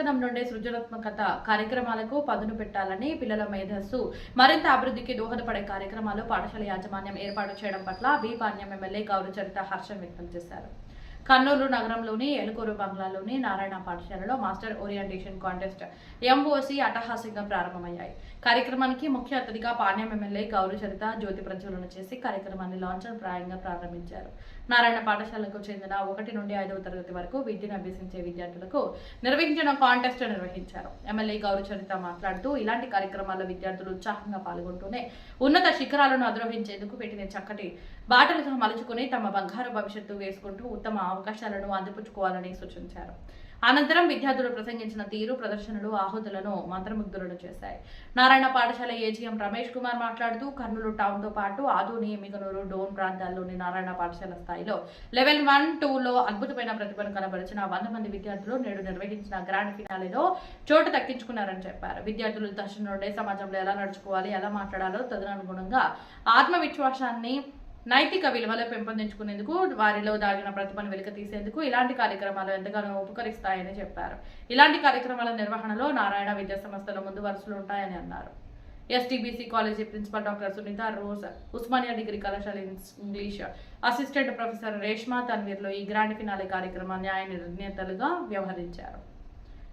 చిన్నతనం నుండే సృజనాత్మకత కార్యక్రమాలకు పదును పెట్టాలని పిల్లల మేధస్సు మరింత అభివృద్ధికి దోహదపడే కార్యక్రమాలు పాఠశాల యాజమాన్యం ఏర్పాటు చేయడం పట్ల బి పాణ్యం ఎమ్మెల్యే గౌరవ చరిత హర్షం వ్యక్తం చేశారు. కర్నూలు నగరంలోని ఎలుకూరు బంగ్లాలోని నారాయణ పాఠశాలలో మాస్టర్ ఓరియంటేషన్ కాంటెస్ట్ ఎంఓసి అట్టహాసంగా ప్రారంభమయ్యాయి. కార్యక్రమానికి ముఖ్య అతిథిగా పాణ్యం ఎమ్మెల్యే గౌరవ చరిత జ్యోతి ప్రజ్వలన చేసి కార్యక్రమాన్ని లాంఛన ప్రాయంగా ప్రారంభించారు. నారాయణ పాఠశాలకు చెందిన ఒకటి నుండి ఐదవ తరగతి వరకు విద్యను అభ్యసించే విద్యార్థులకు నిర్వహించిన కాంటెస్ట్ నిర్వహించారు. ఎమ్మెల్యే గౌరవ చరిత మాట్లాడుతూ ఇలాంటి కార్యక్రమాల్లో విద్యార్థులు ఉత్సాహంగా పాల్గొంటూనే ఉన్నత శిఖరాలను అధిరోహించేందుకు పెట్టిన చక్కటి బాటలుగా మలుచుకుని తమ బంగారు భవిష్యత్తు వేసుకుంటూ ఉత్తమ అవకాశాలను అందిపుచ్చుకోవాలని సూచించారు. అనంతరం విద్యార్థులు ప్రసంగించిన తీరు ప్రదర్శనలు ఆహుతులను మంత్రముగ్ధులను చేశాయి. నారాయణ పాఠశాల ఏజీఎం రమేష్ కుమార్ మాట్లాడుతూ కర్నూలు టౌన్తో పాటు ఆదోని మిగనూరు డోన్ ప్రాంతాల్లోని నారాయణ పాఠశాల స్థాయిలో లెవెల్ వన్ టూలో అద్భుతమైన ప్రతిభను కనబరిచిన వంద మంది విద్యార్థులు నేడు నిర్వహించిన గ్రాండ్ ఫినాలేలో చోటు దక్కించుకున్నారని చెప్పారు. విద్యార్థులు దర్శనం నుండే సమాజంలో ఎలా నడుచుకోవాలి ఎలా మాట్లాడాలో తదనుగుణంగా ఆత్మవిశ్వాసాన్ని నైతిక విలువలు పెంపొందించుకునేందుకు వారిలో దాగిన ప్రతిభను వెలికి తీసేందుకు ఇలాంటి కార్యక్రమాలు ఎంతగానో ఉపకరిస్తాయని చెప్పారు. ఇలాంటి కార్యక్రమాల నిర్వహణలో నారాయణ విద్యా సంస్థలు ముందు వరుసలు ఉంటాయని అన్నారు. STBC college principal doctor Sunitha Rose Osmania degree కళాశాల ఇంగ్లీష్ అసిస్టెంట్ ప్రొఫెసర్ రేష్మా తన్వీర్లో ఈ గ్రాండ్ ఫినాలే కార్యక్రమ న్యాయ నిర్ణేతలుగా వ్యవహరించారు.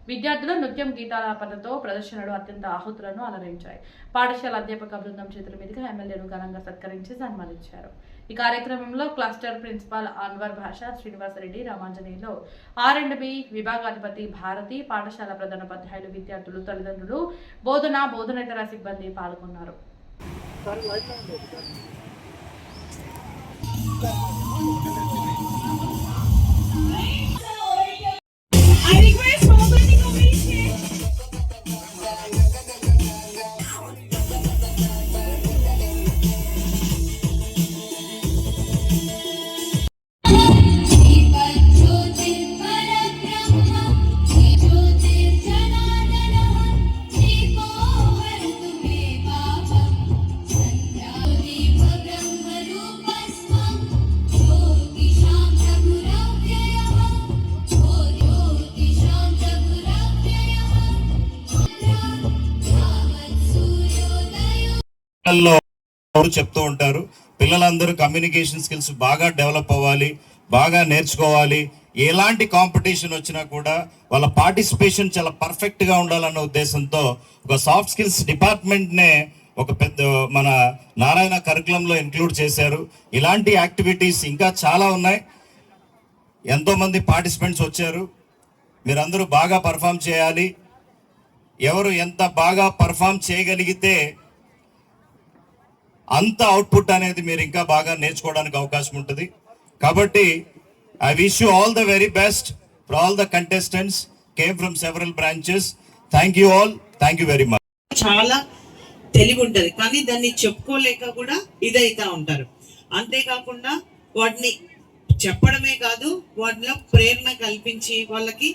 విద్యార్థులు నృత్యం గీతాలాపనతో ప్రదర్శనలు అత్యంత ఆహుతులను అలరించాయి. పాఠశాల అధ్యాపక బృందం చేతుల మీదుగా ఎమ్మెల్యేను ఘనంగా సత్కరించి సన్మానించారు. ఈ కార్యక్రమంలో cluster principal Anwar Basha Srinivasa Reddy Ramanjaneyulu R and B విభాగాధిపతి Bharathi పాఠశాల ప్రధానోపాధ్యాయులు విద్యార్థులు తల్లిదండ్రులు బోధన బోధనేతర సిబ్బంది పాల్గొన్నారు. చెప్తూ ఉంటారు. పిల్లలందరూ కమ్యూనికేషన్ స్కిల్స్ బాగా డెవలప్ అవ్వాలి బాగా నేర్చుకోవాలి. ఎలాంటి కాంపిటీషన్ వచ్చినా కూడా వాళ్ళ పార్టిసిపేషన్ చాలా పర్ఫెక్ట్గా ఉండాలన్న ఉద్దేశంతో ఒక సాఫ్ట్ స్కిల్స్ డిపార్ట్మెంట్నే ఒక పెద్ద మన నారాయణ కరికులంలో ఇంక్లూడ్ చేశారు. ఇలాంటి యాక్టివిటీస్ ఇంకా చాలా ఉన్నాయి. ఎంతోమంది పార్టిసిపెంట్స్ వచ్చారు. మీరందరూ బాగా పర్ఫామ్ చేయాలి. ఎవరు ఎంత బాగా పర్ఫామ్ చేయగలిగితే అంత అవుట్పుట్ అనేది మీరు ఇంకా బాగా నేర్చుకోవడానికి అవకాశం ఉంటుంది. కాబట్టి I wish you all the very best for all the contestants came from several branches thank you all thank you very much చాలా తెలివి ఉంటుంది. కానీ దాన్ని చెప్పుకోలేక కూడా ఇదైతా ఉంటారు. అంతేకాకుండా వాటిని చెప్పడమే కాదు వాటిలో ప్రేరణ కల్పించి వాళ్ళకి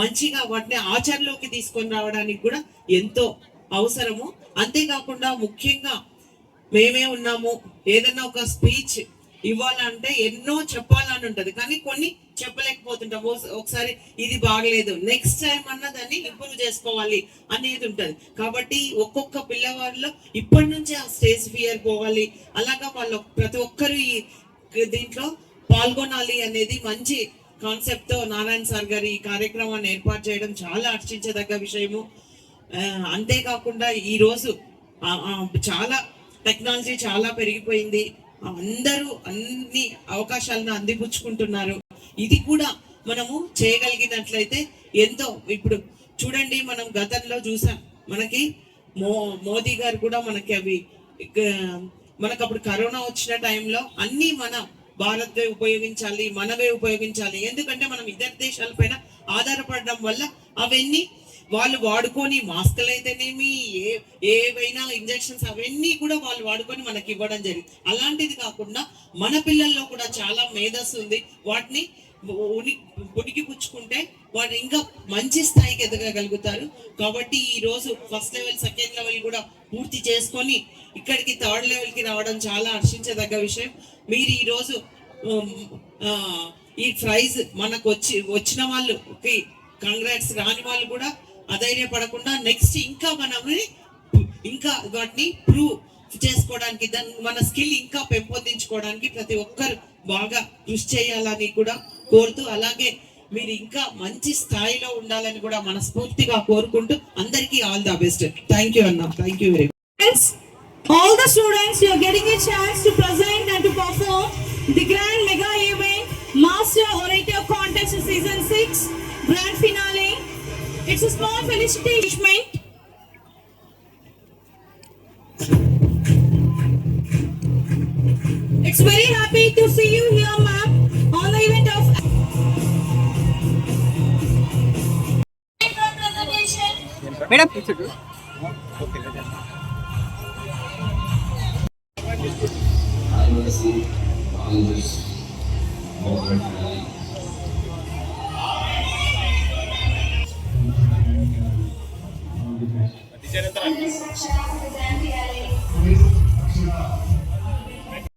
మంచిగా వాటిని ఆచరణలోకి తీసుకొని రావడానికి కూడా ఎంతో అవసరము. అంతేకాకుండా ముఖ్యంగా మేమే ఉన్నాము. ఏదైనా ఒక స్పీచ్ ఇవ్వాలంటే ఎన్నో చెప్పాలని ఉంటుంది. కానీ కొన్ని చెప్పలేకపోతుంటాం. ఓ- ఒకసారి ఇది బాగలేదు నెక్స్ట్ టైం అన్న దాన్ని ఇంప్రూవ్ చేసుకోవాలి అనేది ఉంటుంది. కాబట్టి ఒక్కొక్క పిల్లవాడిలో ఇప్పటి నుంచే ఆ స్టేజ్ ఫియర్ పోవాలి. అలాగా వాళ్ళు ప్రతి ఒక్కరు ఈ దీంట్లో పాల్గొనాలి అనేది మంచి కాన్సెప్ట్తో నారాయణ సార్ గారి ఈ కార్యక్రమాన్ని ఏర్పాటు చేయడం చాలా హర్షించదగ్గ విషయము. అంతేకాకుండా ఈరోజు చాలా టెక్నాలజీ చాలా పెరిగిపోయింది. అందరూ అన్ని అవకాశాలను అందిపుచ్చుకుంటున్నారు. ఇది కూడా మనము చేయగలిగినట్లయితే ఎంతో ఇప్పుడు చూడండి మనం గతంలో చూసాం మనకి మో మోదీ గారు కూడా మనకి అవి మనకు అప్పుడు కరోనా వచ్చిన టైంలో అన్నీ మన భారత్వే ఉపయోగించాలి మనవే ఉపయోగించాలి. ఎందుకంటే మనం ఇతర దేశాలపైన ఆధారపడడం వల్ల అవన్నీ వాళ్ళు వాడుకొని మాస్కులు అయితేనేమి ఏ ఏవైనా ఇంజెక్షన్స్ అవన్నీ కూడా వాళ్ళు వాడుకొని మనకి ఇవ్వడం జరిగింది. అలాంటిది కాకుండా మన పిల్లల్లో కూడా చాలా మేధస్సు ఉంది. వాటిని ఉని పుడికి పుచ్చుకుంటే వాడు ఇంకా మంచి స్థాయికి ఎదగగలుగుతారు. కాబట్టి ఈ రోజు ఫస్ట్ లెవెల్ సెకండ్ లెవెల్ కూడా పూర్తి చేసుకొని ఇక్కడికి థర్డ్ లెవెల్కి రావడం చాలా హర్షించదగ్గ విషయం. మీరు ఈరోజు ఈ ప్రైజ్ మనకు వచ్చి వచ్చిన వాళ్ళకి కంగ్రాట్స్ రాని వాళ్ళు కూడా అధైర్యపడకుండా నెక్స్ట్ ఇంకా మనమే ఇంకా వాటిని ప్రూవ్ చేసుకోవడానికి దాన్ని మన స్కిల్ ఇంకా పెంపొందించుకోవడానికి ప్రతి ఒక్కరు బాగా కృషి చేయాలని కూడా కోరుతూ అలాగే మీరు ఇంకా మంచి స్థాయిలో ఉండాలని కూడా మనస్ఫూర్తిగా కోరుకుంటూ అందరికీ all the best thank you అన్న thank you very much all the students you are getting a chance to present and to perform the grand mega event Master Orator Contest Season 6 Grand It's a small felicitation. It's very happy to see you here, ma'am, on the event of I want to see all this